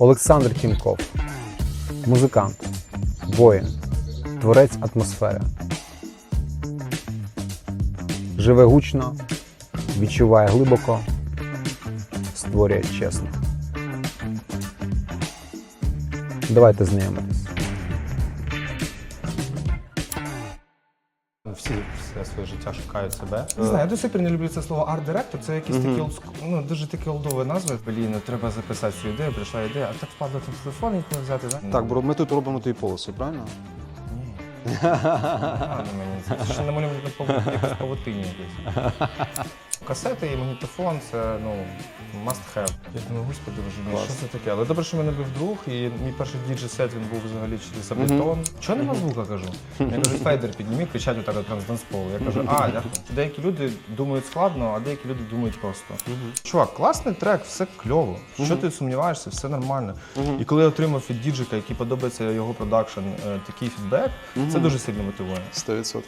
Олександр Тімков, музикант, воїн, творець атмосфери. Живе гучно, відчуває глибоко, створює чесно. Давайте знайомитись. Всі все своє життя шукають себе. Не знаю, я до сих пір не люблю це слово арт-директор. Це якісь такі олдск... ну, дуже такі олдові назви. Блін, ну, треба записати цю ідею, прийшла ідея, а так впадло там телефон їх не взяти, да? Так, бро, ми тут робимо твої полоси, правильно? Ладно мені. Це ще намалювати якось павутині якісь. Касети і магнітофон це ну must have. Я думаю, господи, боже, мій, що це таке? Але добре, що в мене був друг, і мій перший діджей-сет він був взагалі через абетон. Чого нема звука, кажу? Я кажу, фейдер підніміть, кричать отак от з. Я кажу, а, дякую. Деякі люди думають складно, а деякі люди думають просто. Чувак, класний трек, все кльово. Що ти сумніваєшся, все нормально. І коли я отримав від діджика, який подобається його продакшн, е, такий фідбек, це дуже сильно мотивує. 100%.